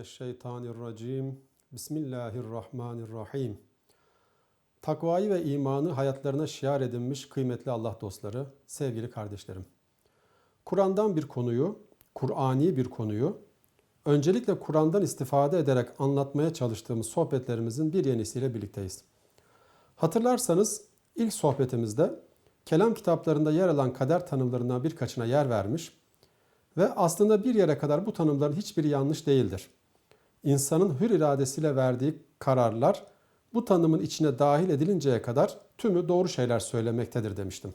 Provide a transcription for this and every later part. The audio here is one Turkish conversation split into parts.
Mineşşeytanirracim. Bismillahirrahmanirrahim. Takvayı ve imanı hayatlarına şiar edinmiş kıymetli Allah dostları, sevgili kardeşlerim. Kur'an'dan bir konuyu, Kur'ani bir konuyu öncelikle Kur'an'dan istifade ederek anlatmaya çalıştığımız sohbetlerimizin bir yenisiyle birlikteyiz. Hatırlarsanız ilk sohbetimizde kelam kitaplarında yer alan kader tanımlarından birkaçına yer vermiş ve aslında bir yere kadar bu tanımların hiçbiri yanlış değildir. İnsanın hür iradesiyle verdiği kararlar bu tanımın içine dahil edilinceye kadar tümü doğru şeyler söylemektedir demiştim.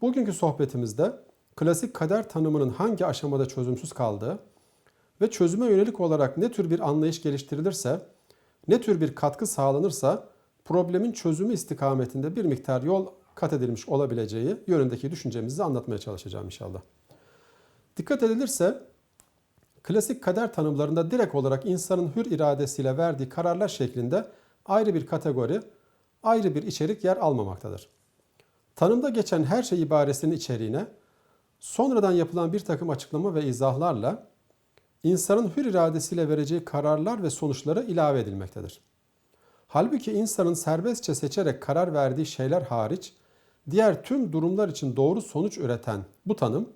Bugünkü sohbetimizde klasik kader tanımının hangi aşamada çözümsüz kaldığı ve çözüme yönelik olarak ne tür bir anlayış geliştirilirse, ne tür bir katkı sağlanırsa problemin çözümü istikametinde bir miktar yol kat edilmiş olabileceği yönündeki düşüncemizi anlatmaya çalışacağım inşallah. Dikkat edilirse klasik kader tanımlarında direkt olarak insanın hür iradesiyle verdiği kararlar şeklinde ayrı bir kategori, ayrı bir içerik yer almamaktadır. Tanımda geçen her şey ibaresinin içeriğine sonradan yapılan bir takım açıklama ve izahlarla insanın hür iradesiyle vereceği kararlar ve sonuçları ilave edilmektedir. Halbuki insanın serbestçe seçerek karar verdiği şeyler hariç diğer tüm durumlar için doğru sonuç üreten bu tanım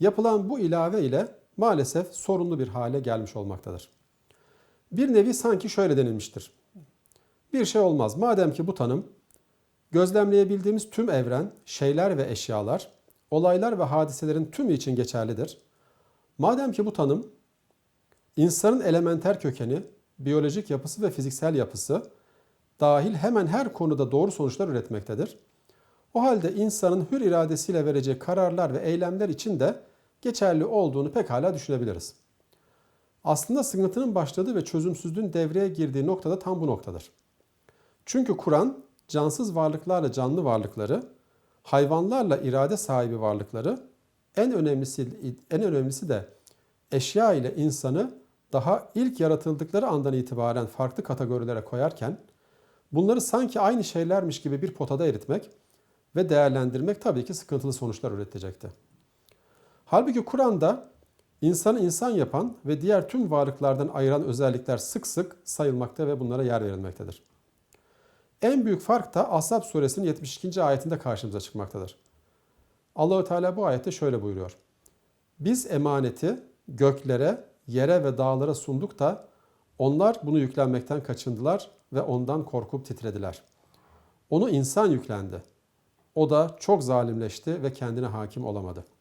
yapılan bu ilave ile maalesef sorunlu bir hale gelmiş olmaktadır. Bir nevi sanki şöyle denilmiştir. Bir şey olmaz. Madem ki bu tanım gözlemleyebildiğimiz tüm evren, şeyler ve eşyalar, olaylar ve hadiselerin tümü için geçerlidir. Madem ki bu tanım insanın elementer kökeni, biyolojik yapısı ve fiziksel yapısı dahil hemen her konuda doğru sonuçlar üretmektedir. O halde insanın hür iradesiyle vereceği kararlar ve eylemler için de geçerli olduğunu pekala düşünebiliriz. Aslında sıkıntının başladığı ve çözümsüzlüğün devreye girdiği noktada tam bu noktadır. Çünkü Kur'an cansız varlıklarla canlı varlıkları, hayvanlarla irade sahibi varlıkları, en önemlisi en önemlisi de eşya ile insanı daha ilk yaratıldıkları andan itibaren farklı kategorilere koyarken bunları sanki aynı şeylermiş gibi bir potada eritmek ve değerlendirmek tabii ki sıkıntılı sonuçlar üretecekti. Halbuki Kur'an'da insanı insan yapan ve diğer tüm varlıklardan ayıran özellikler sık sık sayılmakta ve bunlara yer verilmektedir. En büyük fark da Ashab suresinin 72. ayetinde karşımıza çıkmaktadır. Allahü Teala bu ayette şöyle buyuruyor. Biz emaneti göklere, yere ve dağlara sunduk da onlar bunu yüklenmekten kaçındılar ve ondan korkup titrediler. Onu insan yüklendi. O da çok zalimleşti ve kendine hakim olamadı.''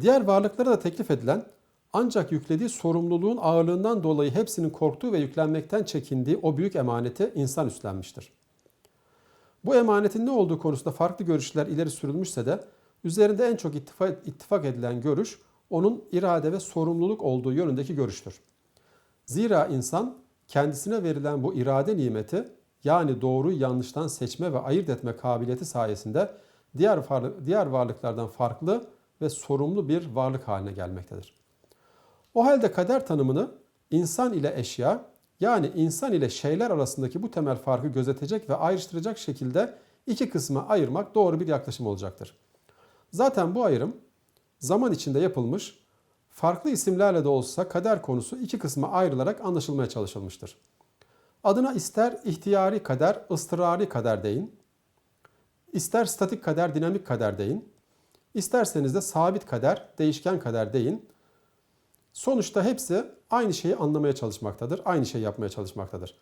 Diğer varlıklara da teklif edilen ancak yüklediği sorumluluğun ağırlığından dolayı hepsinin korktuğu ve yüklenmekten çekindiği o büyük emaneti insan üstlenmiştir. Bu emanetin ne olduğu konusunda farklı görüşler ileri sürülmüşse de üzerinde en çok ittifak, edilen görüş onun irade ve sorumluluk olduğu yönündeki görüştür. Zira insan kendisine verilen bu irade nimeti yani doğruyu yanlıştan seçme ve ayırt etme kabiliyeti sayesinde diğer diğer varlıklardan farklı ve sorumlu bir varlık haline gelmektedir. O halde kader tanımını insan ile eşya yani insan ile şeyler arasındaki bu temel farkı gözetecek ve ayrıştıracak şekilde iki kısma ayırmak doğru bir yaklaşım olacaktır. Zaten bu ayrım zaman içinde yapılmış, farklı isimlerle de olsa kader konusu iki kısma ayrılarak anlaşılmaya çalışılmıştır. Adına ister ihtiyari kader, ıstırari kader deyin, ister statik kader, dinamik kader deyin, İsterseniz de sabit kader, değişken kader deyin. Sonuçta hepsi aynı şeyi anlamaya çalışmaktadır, aynı şeyi yapmaya çalışmaktadır.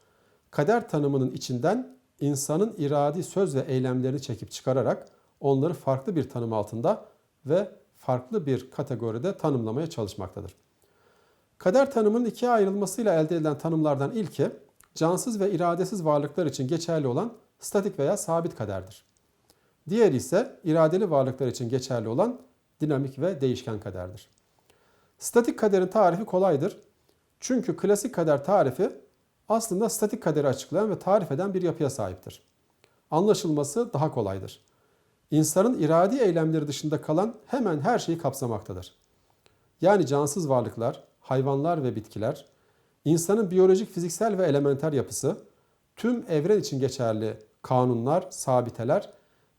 Kader tanımının içinden insanın iradi söz ve eylemlerini çekip çıkararak onları farklı bir tanım altında ve farklı bir kategoride tanımlamaya çalışmaktadır. Kader tanımının ikiye ayrılmasıyla elde edilen tanımlardan ilki cansız ve iradesiz varlıklar için geçerli olan statik veya sabit kaderdir. Diğeri ise iradeli varlıklar için geçerli olan dinamik ve değişken kaderdir. Statik kaderin tarifi kolaydır. Çünkü klasik kader tarifi aslında statik kaderi açıklayan ve tarif eden bir yapıya sahiptir. Anlaşılması daha kolaydır. İnsanın iradi eylemleri dışında kalan hemen her şeyi kapsamaktadır. Yani cansız varlıklar, hayvanlar ve bitkiler, insanın biyolojik, fiziksel ve elementer yapısı, tüm evren için geçerli kanunlar, sabiteler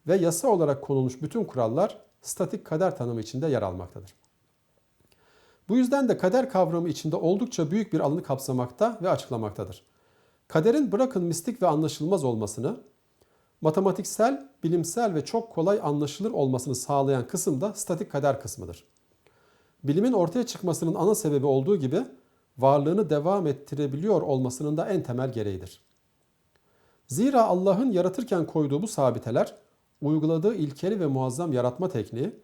ve yasa olarak konulmuş bütün kurallar statik kader tanımı içinde yer almaktadır. Bu yüzden de kader kavramı içinde oldukça büyük bir alanı kapsamakta ve açıklamaktadır. Kaderin bırakın mistik ve anlaşılmaz olmasını, matematiksel, bilimsel ve çok kolay anlaşılır olmasını sağlayan kısım da statik kader kısmıdır. Bilimin ortaya çıkmasının ana sebebi olduğu gibi varlığını devam ettirebiliyor olmasının da en temel gereğidir. Zira Allah'ın yaratırken koyduğu bu sabiteler, uyguladığı ilkeli ve muazzam yaratma tekniği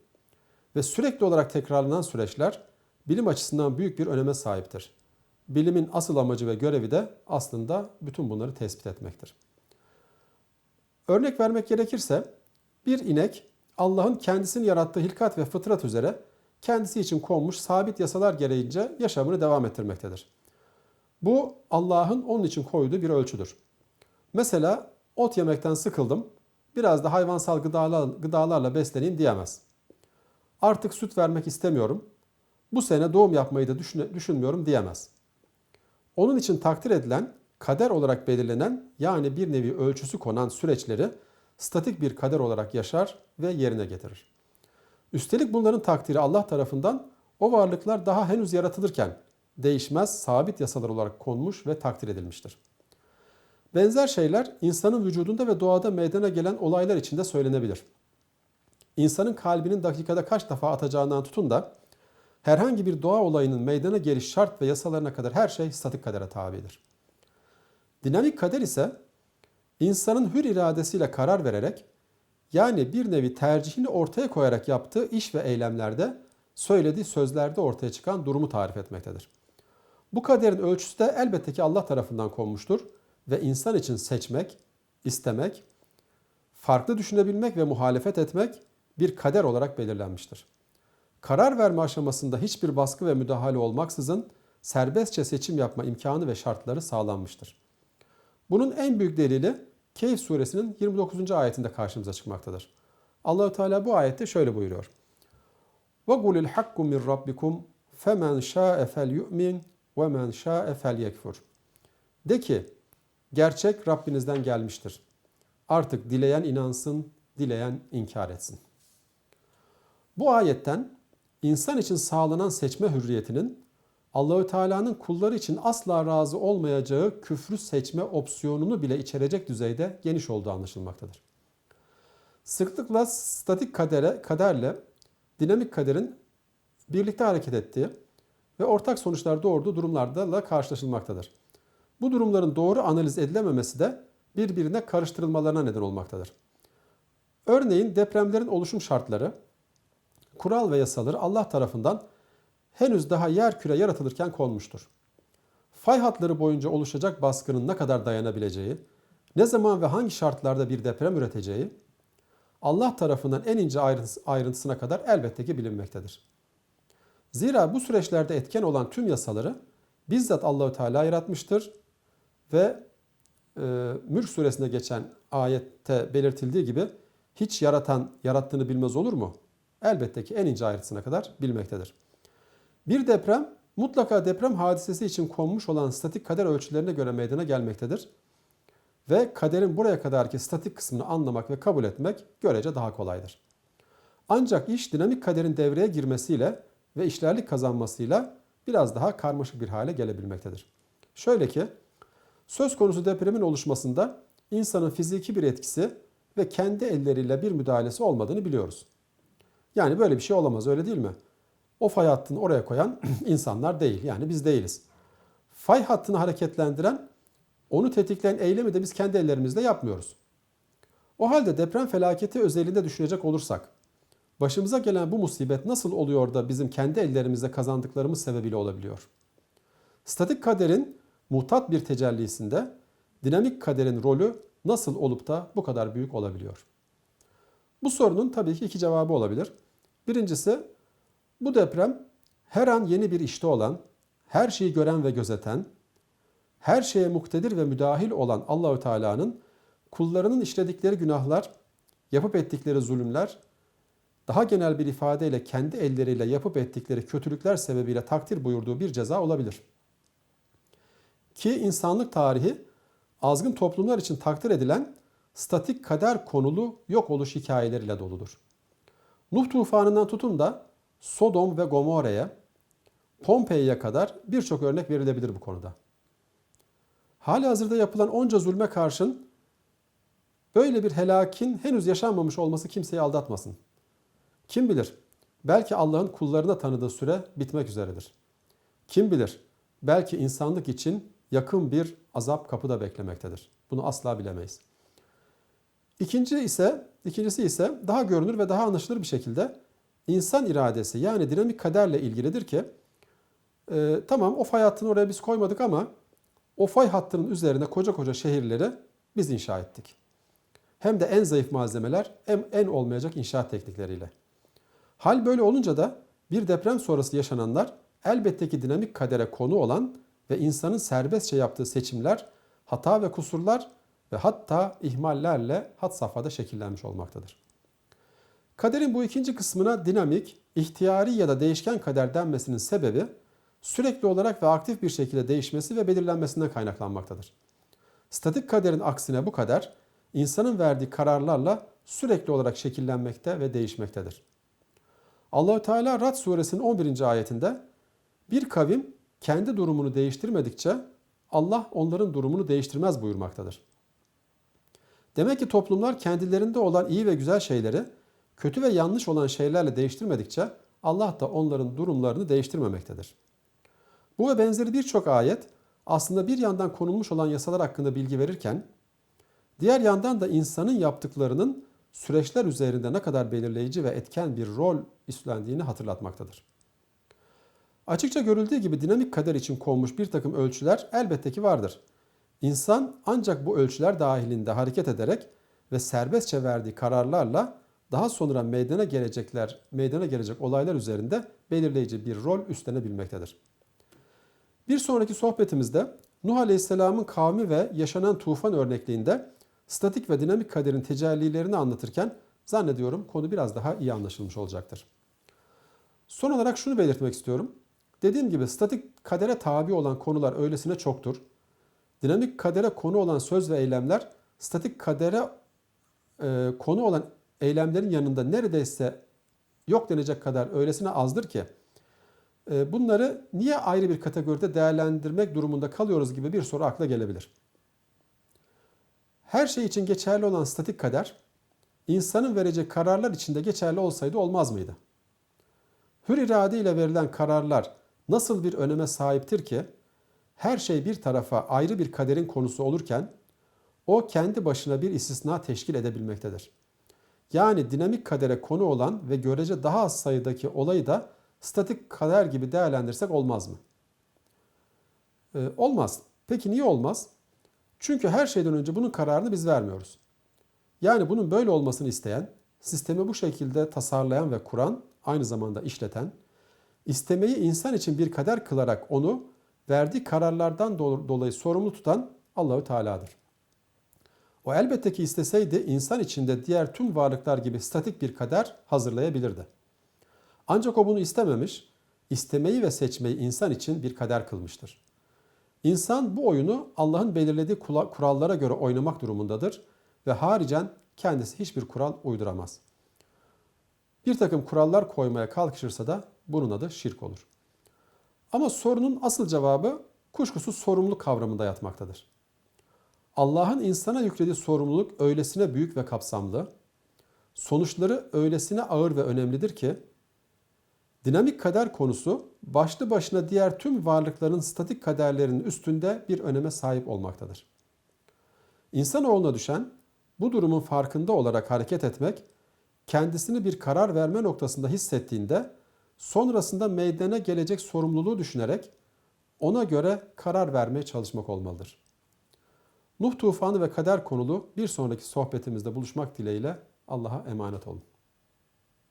ve sürekli olarak tekrarlanan süreçler bilim açısından büyük bir öneme sahiptir. Bilimin asıl amacı ve görevi de aslında bütün bunları tespit etmektir. Örnek vermek gerekirse bir inek Allah'ın kendisini yarattığı hilkat ve fıtrat üzere kendisi için konmuş sabit yasalar gereğince yaşamını devam ettirmektedir. Bu Allah'ın onun için koyduğu bir ölçüdür. Mesela ot yemekten sıkıldım, biraz da hayvansal gıdalarla besleneyim diyemez. Artık süt vermek istemiyorum, bu sene doğum yapmayı da düşünmüyorum diyemez. Onun için takdir edilen kader olarak belirlenen yani bir nevi ölçüsü konan süreçleri statik bir kader olarak yaşar ve yerine getirir. Üstelik bunların takdiri Allah tarafından o varlıklar daha henüz yaratılırken değişmez sabit yasalar olarak konmuş ve takdir edilmiştir. Benzer şeyler insanın vücudunda ve doğada meydana gelen olaylar içinde söylenebilir. İnsanın kalbinin dakikada kaç defa atacağından tutun da herhangi bir doğa olayının meydana geliş şart ve yasalarına kadar her şey statik kadere tabidir. Dinamik kader ise insanın hür iradesiyle karar vererek yani bir nevi tercihini ortaya koyarak yaptığı iş ve eylemlerde söylediği sözlerde ortaya çıkan durumu tarif etmektedir. Bu kaderin ölçüsü de elbette ki Allah tarafından konmuştur ve insan için seçmek, istemek, farklı düşünebilmek ve muhalefet etmek bir kader olarak belirlenmiştir. Karar verme aşamasında hiçbir baskı ve müdahale olmaksızın serbestçe seçim yapma imkanı ve şartları sağlanmıştır. Bunun en büyük delili Keyif suresinin 29. ayetinde karşımıza çıkmaktadır. Allahu Teala bu ayette şöyle buyuruyor. Rabbikum femen şa'e fel yu'min ve men şa'e fel yekfur. De ki gerçek Rabbinizden gelmiştir. Artık dileyen inansın, dileyen inkar etsin. Bu ayetten insan için sağlanan seçme hürriyetinin Allahü Teala'nın kulları için asla razı olmayacağı küfrü seçme opsiyonunu bile içerecek düzeyde geniş olduğu anlaşılmaktadır. Sıklıkla statik kadere, kaderle dinamik kaderin birlikte hareket ettiği ve ortak sonuçlar doğurduğu durumlarla karşılaşılmaktadır. Bu durumların doğru analiz edilememesi de birbirine karıştırılmalarına neden olmaktadır. Örneğin depremlerin oluşum şartları, kural ve yasaları Allah tarafından henüz daha yer küre yaratılırken konmuştur. Fay hatları boyunca oluşacak baskının ne kadar dayanabileceği, ne zaman ve hangi şartlarda bir deprem üreteceği, Allah tarafından en ince ayrıntısına kadar elbette ki bilinmektedir. Zira bu süreçlerde etken olan tüm yasaları bizzat Allahü Teala yaratmıştır ve e, Mülk suresinde geçen ayette belirtildiği gibi hiç yaratan yarattığını bilmez olur mu? Elbette ki en ince ayrıntısına kadar bilmektedir. Bir deprem mutlaka deprem hadisesi için konmuş olan statik kader ölçülerine göre meydana gelmektedir. Ve kaderin buraya kadarki statik kısmını anlamak ve kabul etmek görece daha kolaydır. Ancak iş dinamik kaderin devreye girmesiyle ve işlerlik kazanmasıyla biraz daha karmaşık bir hale gelebilmektedir. Şöyle ki, söz konusu depremin oluşmasında insanın fiziki bir etkisi ve kendi elleriyle bir müdahalesi olmadığını biliyoruz. Yani böyle bir şey olamaz öyle değil mi? o fay hattını oraya koyan insanlar değil. Yani biz değiliz. Fay hattını hareketlendiren, onu tetikleyen eylemi de biz kendi ellerimizle yapmıyoruz. O halde deprem felaketi özelinde düşünecek olursak, başımıza gelen bu musibet nasıl oluyor da bizim kendi ellerimizle kazandıklarımız sebebiyle olabiliyor? Statik kaderin muhtat bir tecellisinde dinamik kaderin rolü nasıl olup da bu kadar büyük olabiliyor? Bu sorunun tabii ki iki cevabı olabilir. Birincisi bu deprem her an yeni bir işte olan, her şeyi gören ve gözeten, her şeye muktedir ve müdahil olan Allahü Teala'nın kullarının işledikleri günahlar, yapıp ettikleri zulümler, daha genel bir ifadeyle kendi elleriyle yapıp ettikleri kötülükler sebebiyle takdir buyurduğu bir ceza olabilir. Ki insanlık tarihi azgın toplumlar için takdir edilen statik kader konulu yok oluş hikayeleriyle doludur. Nuh tufanından tutun da Sodom ve Gomorre'ye, Pompei'ye kadar birçok örnek verilebilir bu konuda. Hali hazırda yapılan onca zulme karşın böyle bir helakin henüz yaşanmamış olması kimseyi aldatmasın. Kim bilir belki Allah'ın kullarına tanıdığı süre bitmek üzeredir. Kim bilir belki insanlık için yakın bir azap kapıda beklemektedir. Bunu asla bilemeyiz. İkinci ise, ikincisi ise daha görünür ve daha anlaşılır bir şekilde insan iradesi yani dinamik kaderle ilgilidir ki e, tamam o fay oraya biz koymadık ama o fay hattının üzerine koca koca şehirleri biz inşa ettik. Hem de en zayıf malzemeler, hem en olmayacak inşaat teknikleriyle. Hal böyle olunca da bir deprem sonrası yaşananlar elbette ki dinamik kadere konu olan ve insanın serbestçe yaptığı seçimler, hata ve kusurlar ve hatta ihmallerle hat safhada şekillenmiş olmaktadır. Kaderin bu ikinci kısmına dinamik, ihtiyari ya da değişken kader denmesinin sebebi sürekli olarak ve aktif bir şekilde değişmesi ve belirlenmesinden kaynaklanmaktadır. Statik kaderin aksine bu kader insanın verdiği kararlarla sürekli olarak şekillenmekte ve değişmektedir. Allahü Teala Rad suresinin 11. ayetinde bir kavim kendi durumunu değiştirmedikçe Allah onların durumunu değiştirmez buyurmaktadır. Demek ki toplumlar kendilerinde olan iyi ve güzel şeyleri kötü ve yanlış olan şeylerle değiştirmedikçe Allah da onların durumlarını değiştirmemektedir. Bu ve benzeri birçok ayet aslında bir yandan konulmuş olan yasalar hakkında bilgi verirken diğer yandan da insanın yaptıklarının süreçler üzerinde ne kadar belirleyici ve etken bir rol üstlendiğini hatırlatmaktadır. Açıkça görüldüğü gibi dinamik kader için konmuş bir takım ölçüler elbette ki vardır. İnsan ancak bu ölçüler dahilinde hareket ederek ve serbestçe verdiği kararlarla daha sonra meydana gelecekler, meydana gelecek olaylar üzerinde belirleyici bir rol üstlenebilmektedir. Bir sonraki sohbetimizde Nuh Aleyhisselam'ın kavmi ve yaşanan tufan örnekliğinde statik ve dinamik kaderin tecellilerini anlatırken zannediyorum konu biraz daha iyi anlaşılmış olacaktır. Son olarak şunu belirtmek istiyorum. Dediğim gibi statik kadere tabi olan konular öylesine çoktur. Dinamik kadere konu olan söz ve eylemler statik kadere e, konu olan eylemlerin yanında neredeyse yok denecek kadar öylesine azdır ki e, bunları niye ayrı bir kategoride değerlendirmek durumunda kalıyoruz gibi bir soru akla gelebilir. Her şey için geçerli olan statik kader insanın vereceği kararlar içinde geçerli olsaydı olmaz mıydı? Hür irade ile verilen kararlar nasıl bir öneme sahiptir ki her şey bir tarafa ayrı bir kaderin konusu olurken o kendi başına bir istisna teşkil edebilmektedir. Yani dinamik kadere konu olan ve görece daha az sayıdaki olayı da statik kader gibi değerlendirsek olmaz mı? Ee, olmaz. Peki niye olmaz? Çünkü her şeyden önce bunun kararını biz vermiyoruz. Yani bunun böyle olmasını isteyen, sistemi bu şekilde tasarlayan ve kuran, aynı zamanda işleten, istemeyi insan için bir kader kılarak onu verdiği kararlardan dolayı sorumlu tutan Allahü Teala'dır. O elbette ki isteseydi insan içinde diğer tüm varlıklar gibi statik bir kader hazırlayabilirdi. Ancak o bunu istememiş, istemeyi ve seçmeyi insan için bir kader kılmıştır. İnsan bu oyunu Allah'ın belirlediği kurallara göre oynamak durumundadır ve haricen kendisi hiçbir kural uyduramaz. Bir takım kurallar koymaya kalkışırsa da bunun adı şirk olur. Ama sorunun asıl cevabı kuşkusuz sorumluluk kavramında yatmaktadır. Allah'ın insana yüklediği sorumluluk öylesine büyük ve kapsamlı, sonuçları öylesine ağır ve önemlidir ki dinamik kader konusu başlı başına diğer tüm varlıkların statik kaderlerinin üstünde bir öneme sahip olmaktadır. İnsanoğluna düşen bu durumun farkında olarak hareket etmek, kendisini bir karar verme noktasında hissettiğinde sonrasında meydana gelecek sorumluluğu düşünerek ona göre karar vermeye çalışmak olmalıdır. Nuh tufanı ve kader konulu bir sonraki sohbetimizde buluşmak dileğiyle Allah'a emanet olun.